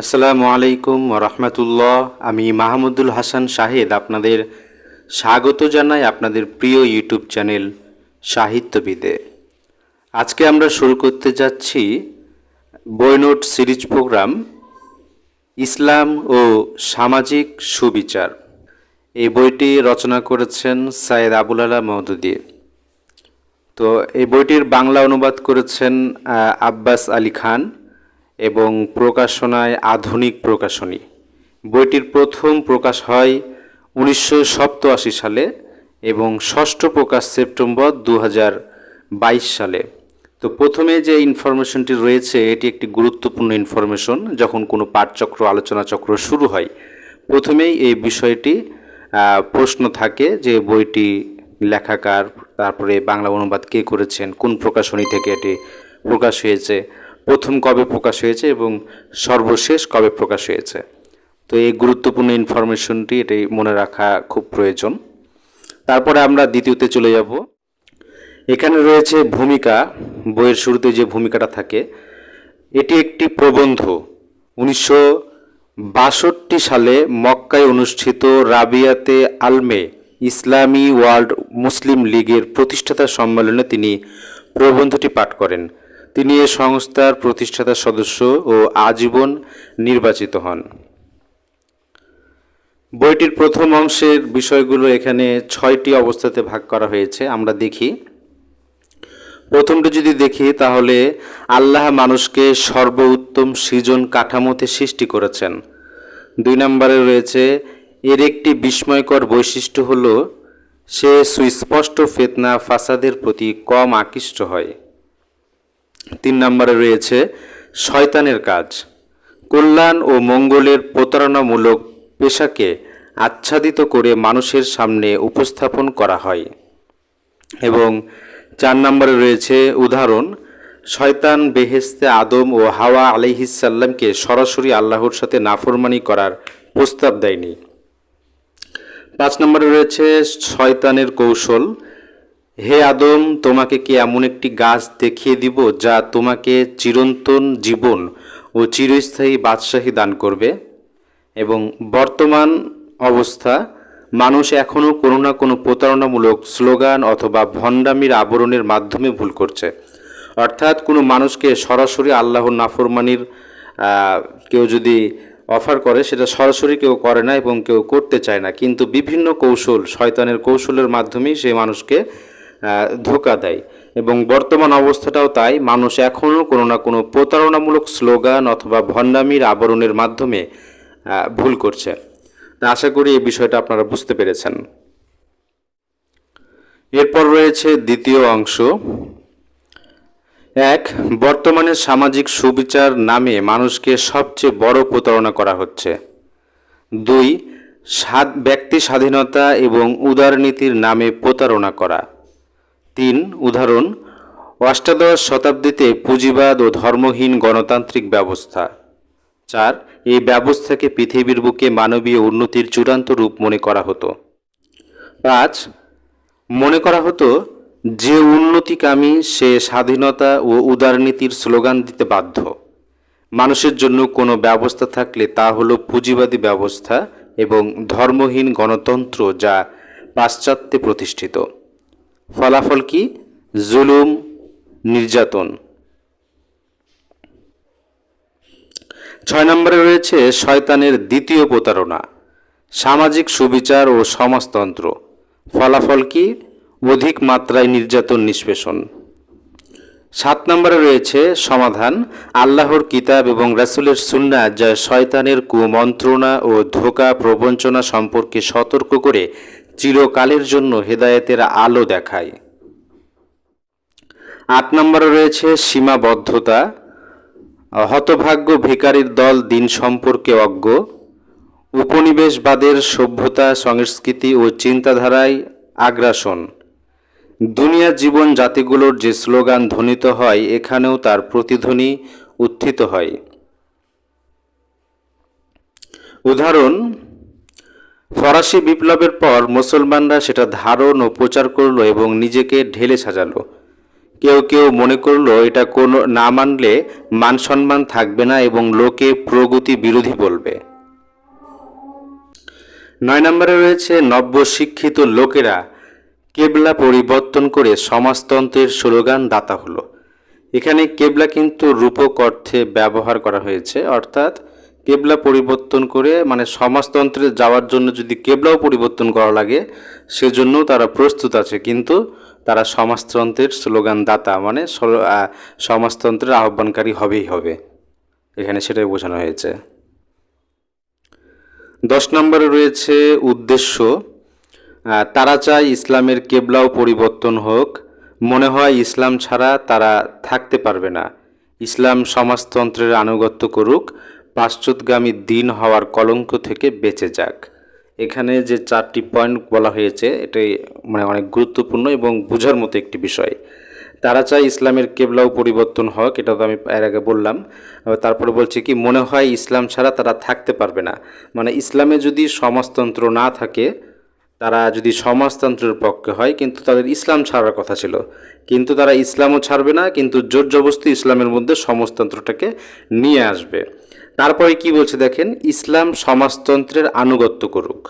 আসসালামু আলাইকুম রহমতুল্লাহ। আমি মাহমুদুল হাসান শাহেদ আপনাদের স্বাগত জানাই আপনাদের প্রিয় ইউটিউব চ্যানেল সাহিত্যবিদে। আজকে আমরা শুরু করতে যাচ্ছি বইনোট সিরিজ প্রোগ্রাম, ইসলাম ও সামাজিক সুবিচার। এই বইটি রচনা করেছেন সায়েদ আবুল আলা মহদুদি। তো এই বইটির বাংলা অনুবাদ করেছেন আব্বাস আলী খান। এবং প্রকাশনায় আধুনিক প্রকাশনী। বইটির প্রথম প্রকাশ হয় উনিশশো সালে এবং ষষ্ঠ প্রকাশ সেপ্টেম্বর দু হাজার বাইশ সালে। তো প্রথমে যে ইনফরমেশনটি রয়েছে, এটি একটি গুরুত্বপূর্ণ ইনফরমেশন যখন কোনো পাঠচক্র আলোচনা চক্র শুরু হয়। প্রথমেই এই বিষয়টি প্রশ্ন থাকে যে বইটি লেখাকার, তারপরে বাংলা অনুবাদ কে করেছেন, কোন প্রকাশনী থেকে এটি প্রকাশ হয়েছে। প্রথম কবে প্রকাশ হয়েছে এবং সর্বশেষ কবে প্রকাশ হয়েছে? তো এই গুরুত্বপূর্ণ ইনফরমেশনটি এটি মনে রাখা খুব প্রয়োজন। তারপরে আমরা দ্বিতীয়তে চলে যাব। এখানে রয়েছে ভূমিকা, বইয়ের শুরুতে যে ভূমিকাটা থাকে, এটি একটি প্রবন্ধ। উনিশশো বাষট্টি সালে মক্কায় অনুষ্ঠিত রাবিয়াতে আলমে ইসলামী ওয়ার্ল্ড মুসলিম লীগের প্রতিষ্ঠাতা সম্মেলনে তিনি প্রবন্ধটি পাঠ করেন। তিনি এ সংস্থার প্রতিষ্ঠাতা সদস্য ও আজীবন নির্বাচিত হন। বইটির প্রথম অংশের বিষয়গুলো এখানে ছয়টি অবস্থাতে ভাগ করা হয়েছে, আমরা দেখি। প্রথমটি যদি দেখি, তাহলে আল্লাহ মানুষকে সর্বোত্তম সৃজন কাঠামোতে সৃষ্টি করেছেন। দুই নম্বরে রয়েছে, এর একটি বিস্ময়কর বৈশিষ্ট্য হল, সে সুস্পষ্ট ফেতনা ফাসাদের প্রতি কম আকৃষ্ট হয়। তিন নম্বরে রয়েছে শয়তানের কাজ। কল্যাণ ও মঙ্গলের প্রতারণামূলক পেশাকে আচ্ছাদিত করে মানুষের সামনে উপস্থাপন করা হয়। এবং চার নম্বরে রয়েছে উদাহরণ, শয়তান বেহেস্তে আদম ও হাওয়া আলাইহিসাল্লামকে সরাসরি আল্লাহর সাথে নাফরমানি করার প্রস্তাব দেয়নি। পাঁচ নম্বরে রয়েছে শয়তানের কৌশল হে আদম, তোমাকে কি এমন একটি গাছ দেখিয়ে দিব যা তোমাকে চিরন্তন জীবন ও চিরস্থায়ী বাদশাহী দান করবে? এবং বর্তমান অবস্থা, মানুষ এখনও কোনো না কোনো প্রতারণামূলক স্লোগান অথবা ভণ্ডামির আবরণের মাধ্যমে ভুল করছে। অর্থাৎ কোনো মানুষকে সরাসরি আল্লাহর নাফরমানির কেউ যদি অফার করে, সেটা সরাসরি কেউ করে না এবং কেউ করতে চায় না। কিন্তু বিভিন্ন কৌশল, শয়তানের কৌশলের মাধ্যমেই সে মানুষকে ধোকা দেয়। এবং বর্তমান অবস্থাটাও তাই। মানুষ এখনও কোনো না কোনো প্রতারণামূলক স্লোগান অথবা ভণ্ডামির আবরণের মাধ্যমে ভুল করছে। আশা করি এই বিষয়টা আপনারা বুঝতে পেরেছেন। এরপর রয়েছে দ্বিতীয় অংশ। এক, বর্তমানে সামাজিক সুবিচার নামে মানুষকে সবচেয়ে বড় প্রতারণা করা হচ্ছে। দুই ব্যক্তি স্বাধীনতা এবং উদারনীতির নামে প্রতারণা করা। তিন, উদাহরণ, অষ্টাদশ শতাব্দীতে পুঁজিবাদ ও ধর্মহীন গণতান্ত্রিক ব্যবস্থা। চার, এই ব্যবস্থাকে পৃথিবীর বুকে মানবীয় উন্নতির চূড়ান্ত রূপ মনে করা হতো। পাঁচ, মনে করা হতো যে উন্নতিকামী সে স্বাধীনতা ও উদারনীতির স্লোগান দিতে বাধ্য। মানুষের জন্য কোনো ব্যবস্থা থাকলে তা হলো পুঁজিবাদী ব্যবস্থা এবং ধর্মহীন গণতন্ত্র যা পাশ্চাত্যে প্রতিষ্ঠিত। ফলাফল কি? জুলুম, নির্যাতন। ছয় নম্বরে রয়েছে শয়তানের দ্বিতীয় প্রতারণা, সামাজিক সুবিচার ও সমাজতন্ত্র। ফলাফল কি? অধিক মাত্রায় নির্যাতন নিষ্পেষণ। সাত নম্বরে রয়েছে সমাধান, আল্লাহর কিতাব এবং রাসুলের সুন্না যা শয়তানের কুমন্ত্রণা ও ধোকা প্রবঞ্চনা সম্পর্কে সতর্ক করে চিরকালের জন্য হেদায়েতের আলো দেখায়। আট নম্বরে রয়েছে সীমাবদ্ধতা। হতভাগ্য ভিকারির দল দিন সম্পর্কে অজ্ঞ। উপনিবেশবাদের সভ্যতা, সংস্কৃতি ও চিন্তাধারায় আগ্রাসন। দুনিয়া জীবন জাতিগুলোর যে স্লোগান ধ্বনিত হয়, এখানেও তার প্রতিধ্বনি উত্থিত হয়। উদাহরণ ফরাসি বিপ্লবের পর মুসলমানরা সেটা ধারণ ও প্রচার করল এবং নিজেকে ঢেলে সাজালো। কেউ কেউ মনে করল এটা কোনো, না মানলে মান সম্মান থাকবে না এবং লোকে প্রগতি বিরোধী বলবে। নয় নম্বরে রয়েছে নব্য শিক্ষিত লোকেরা। কেবলা পরিবর্তন করে সমাজতন্ত্রের স্লোগান দাতা হলো। এখানে কেবলা কিন্তু রূপক অর্থে ব্যবহার করা হয়েছে, অর্থাৎ কেবলা পরিবর্তন করে মানে সমাজতন্ত্রে যাওয়ার জন্য যদি কেবলাও পরিবর্তন করা লাগে সেজন্য তারা প্রস্তুত আছে। কিন্তু তারা সমাজতন্ত্রের স্লোগান দাতা মানে সমাজতন্ত্রের আহ্বানকারী হবেই হবে। এখানে সেটাই বোঝানো হয়েছে। দশ নম্বরে রয়েছে উদ্দেশ্য। তারা চায় ইসলামের কেবলাও পরিবর্তন হোক। মনে হয় ইসলাম ছাড়া তারা থাকতে পারবে না। ইসলাম সমাজতন্ত্রের আনুগত্য করুক। পাশ্চাত্যগামী দিন হওয়ার কলঙ্ক থেকে বেঁচে যাক। এখানে যে চারটি পয়েন্ট বলা হয়েছে, এটাই মানে অনেক গুরুত্বপূর্ণ এবং বোঝার মতো একটি বিষয়। তারা চায় ইসলামের কেবলাও পরিবর্তন হোক, এটা তো আমি এর আগে বললাম। তারপরে বলছে কি, মনে হয় ইসলাম ছাড়া তারা থাকতে পারবে না। মানে ইসলামে যদি সমাজতন্ত্র না থাকে, তারা যদি সমাজতন্ত্রের পক্ষে হয়, কিন্তু তাদের ইসলাম ছাড়ার কথা ছিল। কিন্তু তারা ইসলামও ছাড়বে না, কিন্তু জোর জবস্তি ইসলামের মধ্যে সমাজতন্ত্রটাকে নিয়ে আসবে। তারপরে কি বলছে দেখেন, ইসলাম সমাজতন্ত্রের আনুগত্য করুক।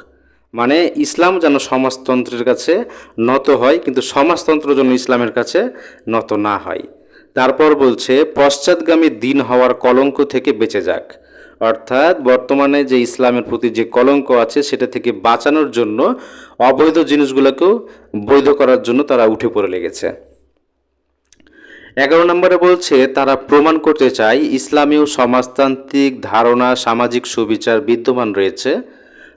মানে ইসলাম যেন সমাজতন্ত্রের কাছে নত হয়, কিন্তু সমাজতন্ত্র যেন ইসলামের কাছে নত না হয়। তারপর বলছে, পশ্চাৎগামী দিন হওয়ার কলঙ্ক থেকে বেঁচে যাক। অর্থাৎ বর্তমানে যে ইসলামের প্রতি যে কলঙ্ক আছে, সেটা থেকে বাঁচানোর জন্য অবৈধ জিনিসগুলোকেও বৈধ করার জন্য তারা উঠে পড়ে লেগেছে। এগারো নম্বরে বলছে, তারা প্রমাণ করতে চায় ইসলামীয় সমাজতান্ত্রিক ধারণা, সামাজিক সুবিচার বিদ্যমান রয়েছে।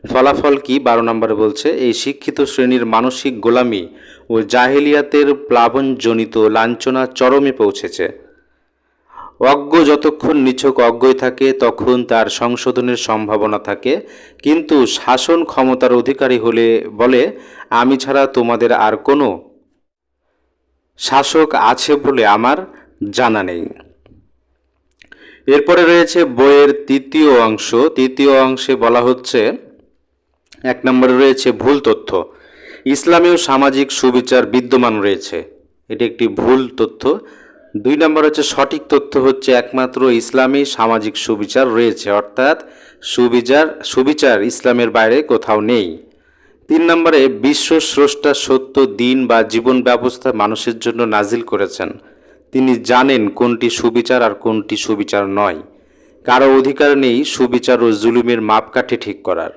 ফলাফল কি? বারো নম্বরে বলছে, এই শিক্ষিত শ্রেণির মানসিক গোলামি ও জাহেলিয়াতের প্লাবনজনিত লাঞ্ছনা চরমে পৌঁছেছে। অজ্ঞ যতক্ষণ নিছক অজ্ঞই থাকে, তখন তার সংশোধনের সম্ভাবনা থাকে। কিন্তু শাসন ক্ষমতার অধিকারী হলে বলে, আমি ছাড়া তোমাদের আর কোনো শাসক আছে বলে আমার জানা নেই। এরপরে রয়েছে বইয়ের তৃতীয় অংশ। তৃতীয় অংশে বলা হচ্ছে, এক নম্বরে রয়েছে ভুল তথ্য। ইসলামীয় সামাজিক সুবিচার বিদ্যমান রয়েছে। এটি একটি ভুল তথ্য। দুই নম্বর হচ্ছে, সঠিক তথ্য হচ্ছে একমাত্র ইসলামী সামাজিক সুবিচার রয়েছে। অর্থাৎ সুবিচার সুবিচার ইসলামের বাইরে কোথাও নেই। তিন নম্বরে, বিশ্ব স্রষ্টা সত্য, দিন বা জীবন ব্যবস্থা মানুষের জন্য নাজিল করেছেন। তিনি জানেন কোনটি সুবিচার আর কোনটি সুবিচার নয়। কারও অধিকার নেই সুবিচার ও জুলুমের মাপকাঠি ঠিক করার।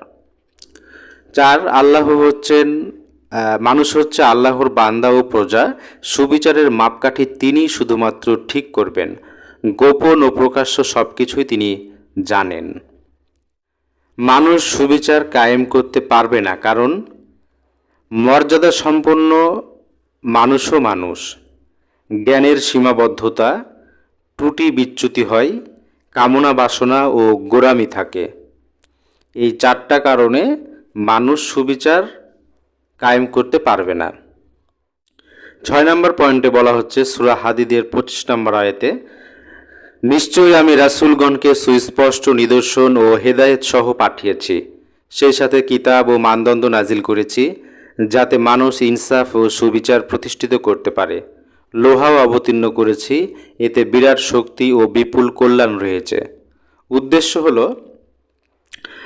চার, আল্লাহ হচ্ছেন মানুষ হচ্ছে আল্লাহর বান্দা ও প্রজা। সুবিচারের মাপকাঠি তিনি শুধুমাত্র ঠিক করবেন। গোপন ও প্রকাশ্য সব কিছুই তিনি জানেন। মানুষ সুবিচার কায়েম করতে পারবে না, কারণ মর্যাদা সম্পন্ন মানুষও মানুষ। জ্ঞানের সীমাবদ্ধতা, ত্রুটি বিচ্যুতি হয়, কামনা বাসনা ও গোড়ামি থাকে। এই চারটা কারণে মানুষ সুবিচার কায়েম করতে পারবে না। ছয় নম্বর পয়েন্টে বলা হচ্ছে, সুরা হাদিদের পঁচিশ নম্বর আয়তে নিশ্চয়ই আমি রাসূলগণকে সুস্পষ্ট নিদর্শন ও হেদায়েত সহ পাঠিয়েছি। সেই সাথে কিতাব ও মানদণ্ড নাজিল করেছি, যাতে মানুষ ইনসাফ ও সুবিচার প্রতিষ্ঠিত করতে পারে। লোহাও অবতীর্ণ করেছি, এতে বিরাট শক্তি ও বিপুল কল্যাণ রয়েছে। উদ্দেশ্য হল,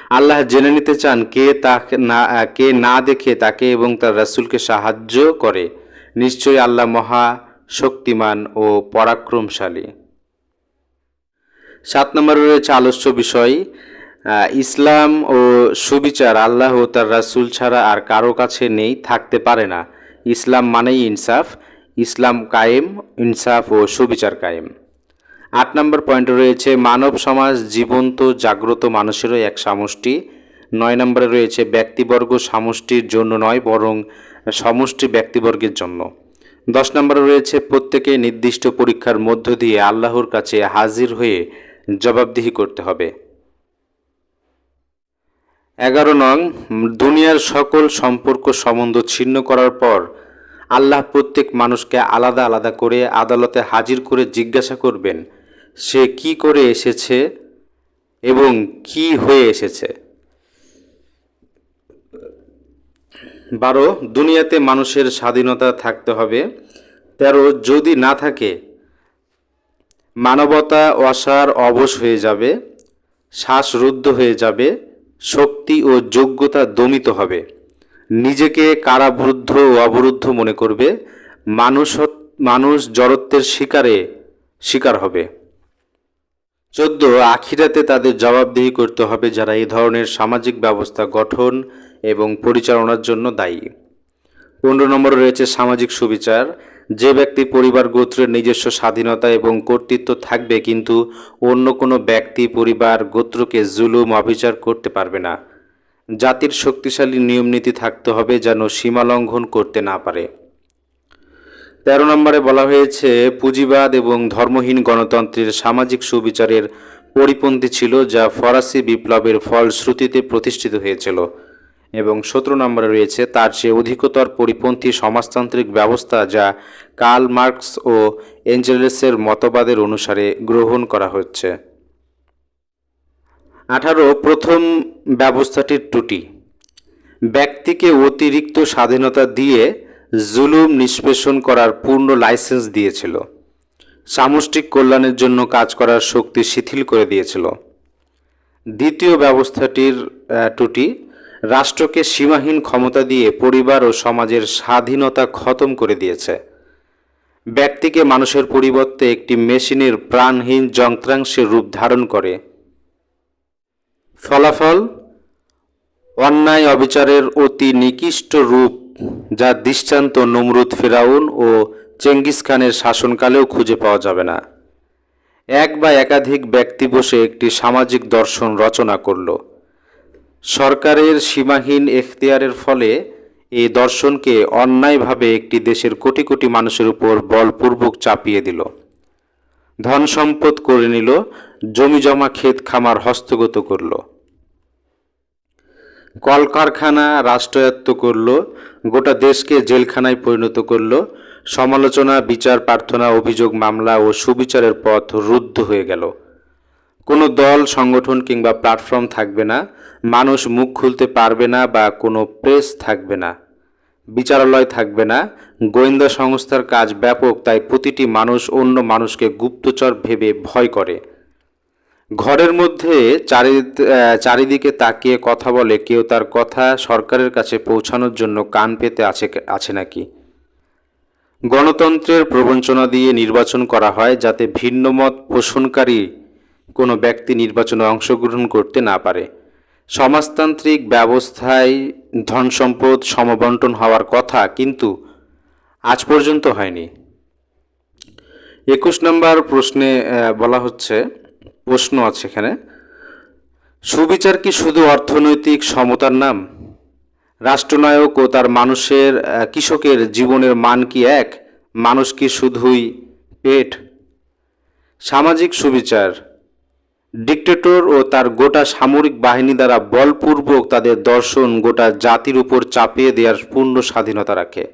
আল্লাহ জেনে নিতে চান কে তাকে না, কে না দেখে তাকে এবং তার রাসূলকে সাহায্য করে। নিশ্চয়ই আল্লাহ মহা শক্তিমান ও পরাক্রমশালী। সাত নম্বরে রয়েছে আলোচ্য বিষয়। ইসলাম ও সুবিচার, আল্লাহ ও তার রাসূল ছাড়া আর কারও কাছে নেই, থাকতে পারে না। ইসলাম মানেই ইনসাফ, ইসলাম কায়েম, ইনসাফ ও সুবিচার কায়েম। আট নম্বর পয়েন্টে রয়েছে, মানব সমাজ জীবন্ত, জাগ্রত মানুষেরও এক সমষ্টি। নয় নম্বরে রয়েছে, ব্যক্তিবর্গ সমষ্টির জন্য নয়, বরং সমষ্টি ব্যক্তিবর্গের জন্য। দশ নম্বরে রয়েছে প্রত্যেকে নির্দিষ্ট পরীক্ষার মধ্য দিয়ে আল্লাহর কাছে হাজির হয়ে জবাবদিহি করতে হবে। এগারো নং, দুনিয়ার সকল সম্পর্ক সম্বন্ধ ছিন্ন করার পর আল্লাহ প্রত্যেক মানুষকে আলাদা আলাদা করে আদালতে হাজির করে জিজ্ঞাসা করবেন, সে কি করে এসেছে এবং কি হয়ে এসেছে। বারো, দুনিয়াতে মানুষের স্বাধীনতা থাকতে হবে। তেরো, যদি না থাকে মানবতা অসার অবশ হয়ে যাবে, শ্বাসরুদ্ধ হয়ে যাবে, শক্তি ও যোগ্যতা দমিত হবে। নিজেকে কারাবরুদ্ধ ও অবরুদ্ধ মনে করবে, মানুষ মানুষ জড়ত্বের শিকারে শিকার হবে। চোদ্দ, আখিরাতে তাদের জবাবদিহি করতে হবে যারা এই ধরনের সামাজিক ব্যবস্থা গঠন এবং পরিচালনার জন্য দায়ী। পনেরো নম্বরে রয়েছে সামাজিক সুবিচার। যে ব্যক্তি পরিবার গোত্রের নিজস্ব স্বাধীনতা এবং কর্তৃত্ব থাকবে কিন্তু অন্য কোনো ব্যক্তি পরিবার গোত্রকে জুলুম, অবিচার করতে পারবে না। জাতির শক্তিশালী নিয়মনীতি থাকতে হবে যেন সীমা লঙ্ঘন করতে না পারে। তেরো নম্বরে বলা হয়েছে, পুঁজিবাদ এবং ধর্মহীন গণতন্ত্রের সামাজিক সুবিচারের পরিপন্থী ছিল, যা ফরাসি বিপ্লবের ফলশ্রুতিতে প্রতিষ্ঠিত হয়েছিল। এবং সতেরো নম্বরে রয়েছে তার চেয়ে অধিকতর পরিপন্থী সমাজতান্ত্রিক ব্যবস্থা যা কার্ল মার্কস ও এঞ্জেলেসের মতবাদের অনুসারে গ্রহণ করা হচ্ছে। আঠারো, প্রথম ব্যবস্থাটির ত্রুটি। ব্যক্তিকে অতিরিক্ত স্বাধীনতা দিয়ে জুলুম নিষ্পেষণ করার পূর্ণ লাইসেন্স দিয়েছিল। সামষ্টিক কল্যাণের জন্য কাজ করার শক্তি শিথিল করে দিয়েছিল। দ্বিতীয় ব্যবস্থাটির ত্রুটি রাষ্ট্রকে সীমাহীন ক্ষমতা দিয়ে পরিবার ও সমাজের স্বাধীনতা খতম করে দিয়েছে। ব্যক্তিকে মানুষের পরিবর্তে একটি মেশিনের প্রাণহীন যন্ত্রাংশের রূপ ধারণ করে। ফলাফল? অন্যায় অবিচারের অতি নিকৃষ্ট রূপ, যা দৃষ্টান্ত নমরুদ ফেরাউন ও চেঙ্গিস খানের শাসনকালেও খুঁজে পাওয়া যাবে না। এক বা একাধিক ব্যক্তি বসে একটি সামাজিক দর্শন রচনা করল। সরকারের সীমাহীন এখতিয়ারের ফলে এই দর্শনকে অন্যায়ভাবে একটি দেশের কোটি কোটি মানুষের উপর বলপূর্বক চাপিয়ে দিল। ধন সম্পদ করে নিল, জমি জমা ক্ষেত খামার হস্তগত করল। কলকারখানা রাষ্ট্রায়ত্ত করল, গোটা দেশকে জেলখানায় পরিণত করল, সমালোচনা, বিচার, প্রার্থনা, অভিযোগ, মামলা ও সুবিচারের পথ রুদ্ধ হয়ে গেল। কোনো দল, সংগঠন কিংবা প্ল্যাটফর্ম থাকবে না, মানুষ মুখ খুলতে পারবে না বা কোনো প্রেস থাকবে না, বিচারালয় থাকবে না, গোয়েন্দা সংস্থার কাজ ব্যাপক, তাই প্রতিটি মানুষ অন্য মানুষকে গুপ্তচর ভেবে ভয় করে। ঘরের মধ্যে চারি চারিদিকে তাকিয়ে কথা বলে, কেউ তার কথা সরকারের কাছে পৌঁছানোর জন্য কান পেতে আছে আছে নাকি? গণতন্ত্রের প্রবঞ্চনা দিয়ে নির্বাচন করা হয় যাতে ভিন্নমত পোষণকারী কোনো ব্যক্তি নির্বাচনে অংশগ্রহণ করতে না পারে। সমাজতান্ত্রিক ব্যবস্থায় ধন সম্পদ সমবন্টন হওয়ার কথা কিন্তু আজ পর্যন্ত হয়নি। একুশ নম্বর প্রশ্নে বলা হচ্ছে, প্রশ্ন আছে এখানে। সুবিচার কি শুধু অর্থনৈতিক সমতার নাম? রাষ্ট্রনায়ক ও তার মানুষের কৃষকের জীবনের মান কি এক? মানুষ কি শুধুই পেট? সামাজিক সুবিচার ডিক্টেটর ও তার গোটা সামরিক বাহিনী দ্বারা বলপূর্বক তাদের দর্শন গোটা জাতির উপর চাপিয়ে দেওয়ার পূর্ণ স্বাধীনতা রাখে।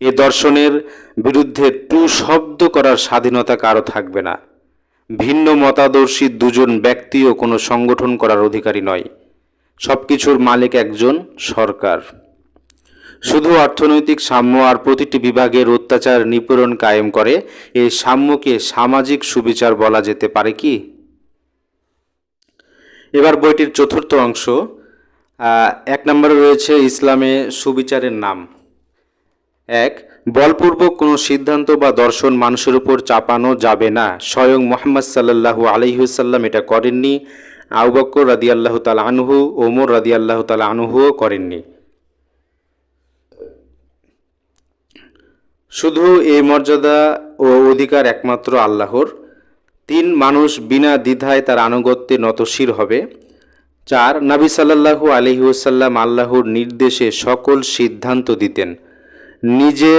এ দর্শনের বিরুদ্ধে টু শব্দ করার স্বাধীনতা কারও থাকবে না। ভিন্ন মতাদর্শী দুজন ব্যক্তিও কোনো সংগঠন করার অধিকারী নয়। সব কিছুর মালিক একজন সরকার। শুধু অর্থনৈতিক সাম্য আর প্রতিটি বিভাগের অত্যাচার নিপীড়ন কায়েম করে এই সাম্যকে সামাজিক সুবিচার বলা যেতে পারে কি? এবার বইটির চতুর্থ অংশ এক নম্বরে রয়েছে ইসলামে সুবিচারের নাম। এক, বলপূর্বক কোনো সিদ্ধান্ত বা দর্শন মানুষের উপর চাপানো যাবে না। স্বয়ং মোহাম্মদ সাল্লাল্লাহু আলহিহুসাল্লাম এটা করেননি। আউ বক্কর রাদি আল্লাহ তালা আনহু, ওমর রাদি আল্লাহ তালা আনহুও করেননি। শুধু এই মর্যাদা ও অধিকার একমাত্র আল্লাহর। তিন মানুষ বিনা দ্বিধায় তার আনুগত্যে নতশির হবে। চার, নাবি সাল্লাল্লাহু আলহিউসাল্লাম আল্লাহর নির্দেশে সকল সিদ্ধান্ত দিতেন। নিজে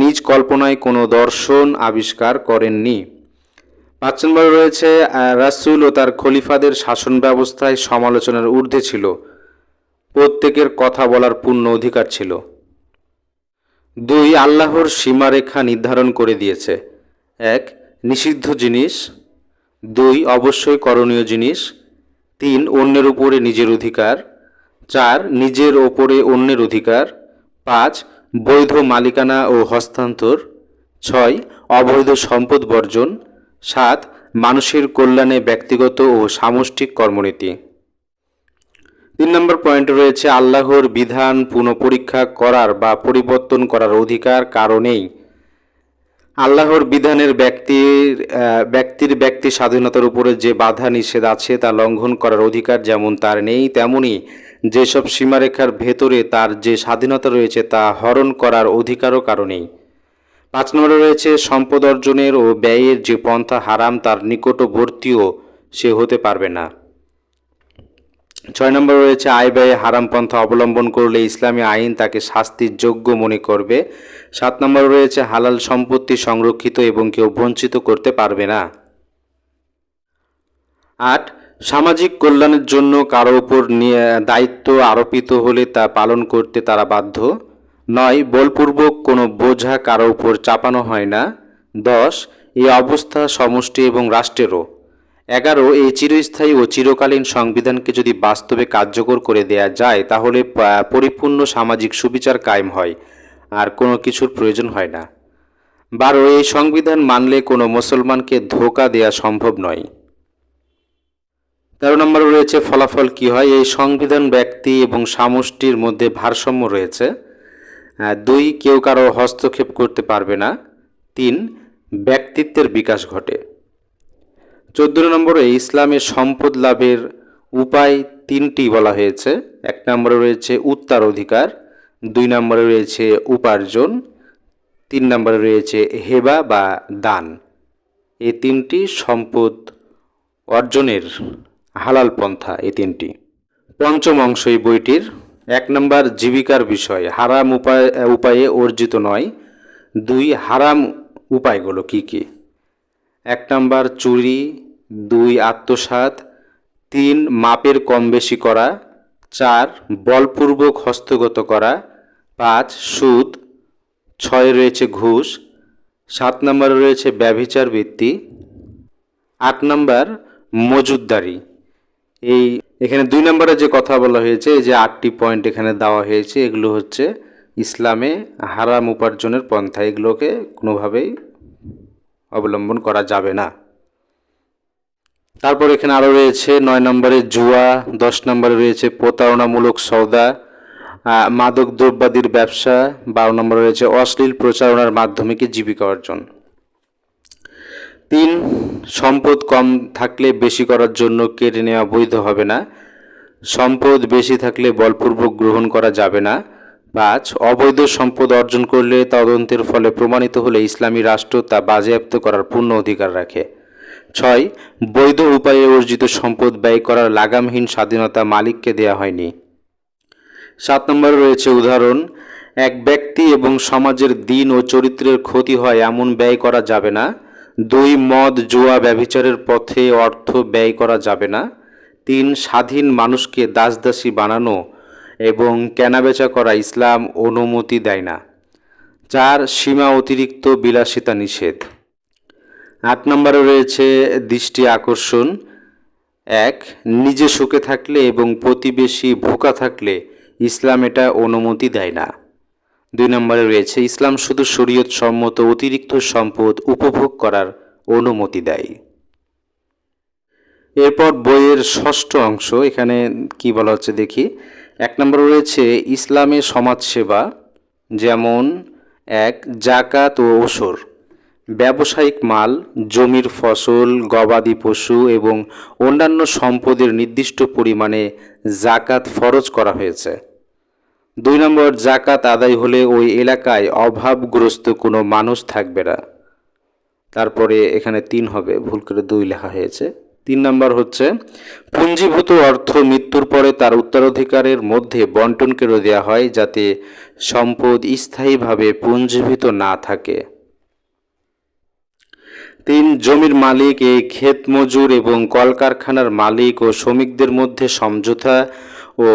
নিজ কল্পনায় কোনো দর্শন আবিষ্কার করেননি। পাঁচ নম্বরে রয়েছে রাসূল ও তার খলিফাদের শাসন ব্যবস্থায় সমালোচনার ঊর্ধ্বে ছিল। প্রত্যেকের কথা বলার পূর্ণ অধিকার ছিল। দুই, আল্লাহর সীমারেখা নির্ধারণ করে দিয়েছে। এক, নিষিদ্ধ জিনিস। দুই, অবশ্যই করণীয় জিনিস। তিন, অন্যের উপরে নিজের অধিকার। চার, নিজের ওপরে অন্যের অধিকার। পাঁচ, বৈধ মালিকানা ও হস্তান্তর। ছয়, অবৈধ সম্পদ বর্জন। সাত, মানুষের কল্যাণে ব্যক্তিগত ও সামষ্টিক কর্মনীতি। তিন নম্বর পয়েন্ট রয়েছে, আল্লাহর বিধান পুনঃপরীক্ষা করার বা পরিবর্তন করার অধিকার কারণেই আল্লাহর বিধানের ব্যক্তির ব্যক্তির ব্যক্তি স্বাধীনতার উপরে যে বাধা নিষেধ আছে তা লঙ্ঘন করার অধিকার যেমন তার নেই, তেমনি যেসব সীমারেখার ভেতরে তার যে স্বাধীনতা রয়েছে তা হরণ করার অধিকারও কারণেই পাঁচ নম্বরে রয়েছে সম্পদ অর্জনের ও ব্যয়ের যে পন্থা হারাম তার নিকটবর্তীও সে হতে পারবে না। ছয় নম্বর রয়েছে, আয় ব্যয়ে হারাম পন্থা অবলম্বন করলে ইসলামী আইন তাকে শাস্তির যোগ্য মনে করবে। সাত নম্বর রয়েছে, হালাল সম্পত্তি সংরক্ষিত এবং কেউ বঞ্চিত করতে পারবে না। আট, সামাজিক কল্যাণের জন্য কারও উপর দায়িত্ব আরোপিত হলে তা পালন করতে তারা বাধ্য। নয়, বলপূর্বক কোনো বোঝা কারও উপর চাপানো হয় না। দশ, এই অবস্থা সমষ্টি এবং রাষ্ট্রেরও। এগারো, এই চিরস্থায়ী ও চিরকালীন সংবিধানকে যদি বাস্তবে কার্যকর করে দেয়া যায়, তাহলে পরিপূর্ণ সামাজিক সুবিচার কায়েম হয়, আর কোনো কিছুর প্রয়োজন হয় না। বারো, এই সংবিধান মানলে কোনো মুসলমানকে ধোকা দেয়া সম্ভব নয়। তেরো নম্বরে রয়েছে ফলাফল কি হয়? এই সংবিধান ব্যক্তি এবং সমষ্টির মধ্যে ভারসাম্য রয়েছে। দুই, কেউ কারও হস্তক্ষেপ করতে পারবে না। তিন, ব্যক্তিত্বের বিকাশ ঘটে। চোদ্দ নম্বরে ইসলামের সম্পদ লাভের উপায় তিনটি বলা হয়েছে। এক নম্বরে রয়েছে উত্তরাধিকার দুই নম্বরে রয়েছে উপার্জন, তিন নম্বরে রয়েছে হেবা বা দান। এই তিনটি সম্পদ অর্জনের হালাল পন্থা এই তিনটি। পঞ্চম অংশ এই বইটির। এক নম্বর, জীবিকার বিষয়। হারাম উপায়, উপায়ে অর্জিত নয়। দুই, হারাম উপায়গুলো কি কি? এক নম্বর, চুরি দুই আত্মসাৎ, তিন মাপের কম বেশি করা, চার বলপূর্বক হস্তগত করা, পাঁচ সুদ, ছয় রয়েছে ঘুষ, সাত নম্বরে রয়েছে ব্যভিচার বৃত্তি, আট নম্বর মজুদদারি। এই এখানে দুই নম্বরে যে কথা বলা হয়েছে যে আটটি পয়েন্ট এখানে দেওয়া হয়েছে, এগুলো হচ্ছে ইসলামে হারাম উপার্জনের পন্থা। এগুলোকে কোনোভাবেই অবলম্বন করা যাবে না। তারপর এখানে আরও রয়েছে নয় নম্বরে জুয়া, দশ নম্বরে রয়েছে প্রতারণামূলক সৌদা মাদক দ্রব্যাদির ব্যবসা, বারো নম্বরে রয়েছে অশ্লীল প্রচারণার মাধ্যমে কি জীবিকা অর্জন। তিন, সম্পদ কম থাকলে বেশি করার জন্য কেড়ে নেওয়া বৈধ হবে না। সম্পদ বেশি থাকলে বলপূর্বক গ্রহণ করা যাবে না। পাঁচ, অবৈধ সম্পদ অর্জন করলে তদন্তের ফলে প্রমাণিত হলে ইসলামী রাষ্ট্র তা বাজেয়াপ্ত করার পূর্ণ অধিকার রাখে। ছয়, বৈধ উপায়ে অর্জিত সম্পদ ব্যয় করার লাগামহীন স্বাধীনতা মালিককে দেয়া হয়নি। সাত নম্বরে রয়েছে উদাহরণ, এক ব্যক্তি এবং সমাজের দিন ও চরিত্রের ক্ষতি হয় এমন ব্যয় করা যাবে না। দুই, মদ, জুয়া, ব্যভিচারের পথে অর্থ ব্যয় করা যাবে না। তিন, স্বাধীন মানুষকে দাসদাসী বানানো এবং কেনাবেচা করা ইসলাম অনুমতি দেয় না। চার, সীমা অতিরিক্ত বিলাসিতা নিষেধ। আট নম্বরে রয়েছে দৃষ্টি আকর্ষণ। এক, নিজে সুখে থাকলে এবং প্রতিবেশী ভোকা থাকলে ইসলাম এটা অনুমতি দেয় না। দুই নম্বরে রয়েছে, ইসলাম শুধু শরীয়ত সম্মত অতিরিক্ত সম্পদ উপভোগ করার অনুমতি দেয়। এরপর বইয়ের ষষ্ঠ অংশ, এখানে কি বলা হচ্ছে দেখি। এক নম্বরে রয়েছে, ইসলামে সমাজসেবা, যেমন, এক, জাকাত ও ওসর। ব্যবসায়িক মাল, জমির ফসল, গবাদি পশু এবং অন্যান্য সম্পদের নির্দিষ্ট পরিমাণে জাকাত ফরজ করা হয়েছে। দুই নম্বর, জাকাত আদায় হলে ওই এলাকায় অভাবগ্রস্ত কোনো মানুষ থাকবে না। তারপরে এখানে তিন হবে, ভুল করে দুই লেখা হয়েছে। তিন নম্বর হচ্ছে পুঞ্জীভূত অর্থ মৃত্যুর পরে তার উত্তরাধিকারের মধ্যে বন্টন করে দেওয়া হয় যাতে সম্পদ স্থায়ীভাবে পুঞ্জীভূত না থাকে। তিন জমির মালিক, এই ক্ষেত মজুর এবং কলকারখানার মালিক ও শ্রমিকদের মধ্যে সমঝোতা ও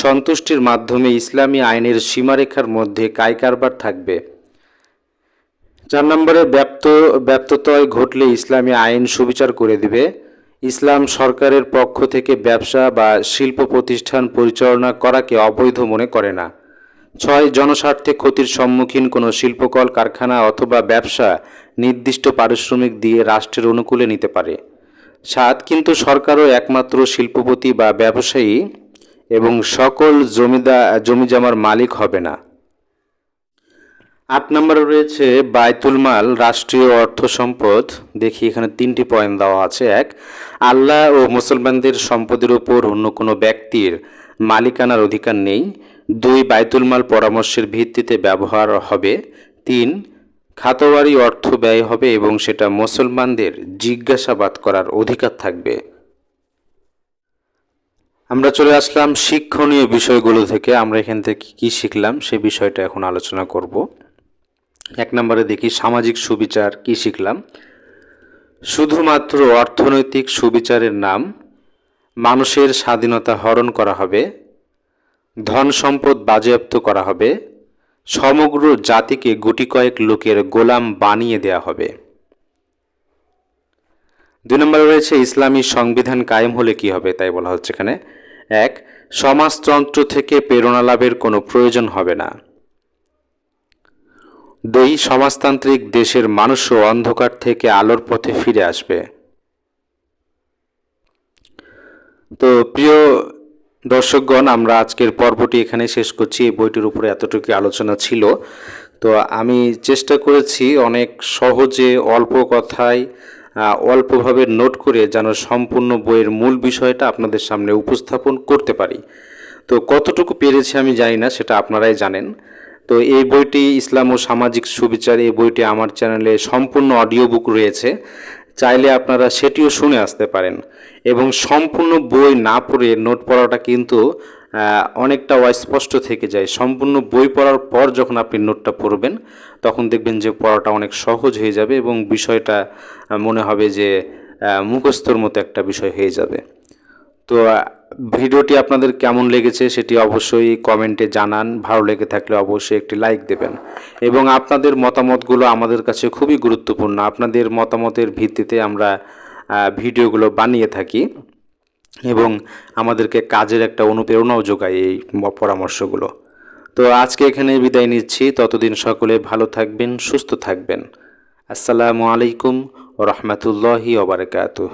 সন্তুষ্টির মাধ্যমে ইসলামী আইনের সীমারেখার মধ্যে কায়কারবার থাকবে। চার নম্বরে, ব্যপ্ত, ব্যপ্ততয় ঘটলে ইসলামী আইন সুবিচার করে দিবে। ইসলাম সরকারের পক্ষ থেকে ব্যবসা বা শিল্প প্রতিষ্ঠান পরিচালনা করাকে অবৈধ মনে করে না। ছয়, জনস্বার্থে ক্ষতির সম্মুখীন কোনো শিল্পকল, কারখানা অথবা ব্যবসা নির্দিষ্ট পারিশ্রমিক দিয়ে রাষ্ট্রের অনুকূলে নিতে পারে। সাত, কিন্তু সরকারও একমাত্র শিল্পপতি বা ব্যবসায়ী এবং সকল জমিদা, জমিজমার মালিক হবে না। আট নম্বরে রয়েছে বায়তুল মাল, রাষ্ট্রীয় অর্থ সম্পদ। দেখি এখানে তিনটি পয়েন্ট দেওয়া আছে। এক, আল্লাহ ও মুসলমানদের সম্পদের উপর অন্য কোনো ব্যক্তির মালিকানার অধিকার নেই। দুই বায়তুল মাল পরামর্শের ভিত্তিতে ব্যবহার হবে। তিন খাতোয়ারি অর্থ ব্যয় হবে এবং সেটা মুসলমানদের জিজ্ঞাসাবাদ করার অধিকার থাকবে। আমরা চলে আসলাম শিক্ষণীয় বিষয়গুলো থেকে। আমরা এখান থেকে কি শিখলাম সে বিষয়টা এখন আলোচনা করব। এক নম্বরে দেখি সামাজিক সুবিচার কি শিখলাম? শুধুমাত্র অর্থনৈতিক সুবিচারের নাম মানুষের স্বাধীনতা হরণ করা হবে, ধন সম্পদ বাজেয়াপ্ত করা হবে সমগ্র জাতিকে গুটি কয়েক লোকের গোলাম বানিয়ে দেয়া হবে। দুই নম্বরে রয়েছে, ইসলামী সংবিধান কায়েম হলে কি হবে তাই বলা হচ্ছে এখানে। এক, সমাজতন্ত্র থেকে প্রেরণা লাভের কোনো প্রয়োজন হবে না। দুই, সমাজতান্ত্রিক দেশের মানুষও অন্ধকার থেকে আলোর পথে ফিরে আসবে। তো প্রিয় দর্শকগণ, আমরা আজকের পর্বটি এখানে শেষ করছি। এই বইটির উপরে এতটুকু আলোচনা ছিল। তো আমি চেষ্টা করেছি অনেক সহজে, অল্প কথায় অল্পভাবে নোট করে যেন সম্পূর্ণ বইয়ের মূল বিষয়টা আপনাদের সামনে উপস্থাপন করতে পারি। তো কতটুকু পেরেছি আমি জানি না, সেটা আপনারাই জানেন। তো এই বইটি ইসলাম ও সামাজিক সুবিচার, এই বইটি আমার চ্যানেলে সম্পূর্ণ অডিও বুক রয়েছে। চাইলে আপনারা সেটিও শুনে আসতে পারেন। এবং সম্পূর্ণ বই না পড়ে নোট পড়াটা কিন্তু অনেকটা অস্পষ্ট থেকে যায়। সম্পূর্ণ বই পড়ার পর যখন আপনি নোটটা পড়বেন, তখন দেখবেন যে পড়াটা অনেক সহজ হয়ে যাবে এবং বিষয়টা মনে হবে যে মুখস্থর মতো একটা বিষয় হয়ে যাবে। তো ভিডিওটি আপনাদের কেমন লেগেছে সেটি অবশ্যই কমেন্টে জানান। ভালো লেগে থাকলে অবশ্যই একটি লাইক দেবেন। এবং আপনাদের মতামতগুলো আমাদের কাছে খুবই গুরুত্বপূর্ণ। আপনাদের মতামতের ভিত্তিতে আমরা ভিডিওগুলো বানিয়ে থাকি এবং আমাদেরকে কাজের একটা অনুপ্রেরণাও যোগায় এই পরামর্শগুলো। তো আজকে এখানে বিদায় নিচ্ছি। ততদিন সকলে ভালো থাকবেন, সুস্থ থাকবেন। আসসালামু আলাইকুম রহমতুল্লাহি ওবরাকাতুহ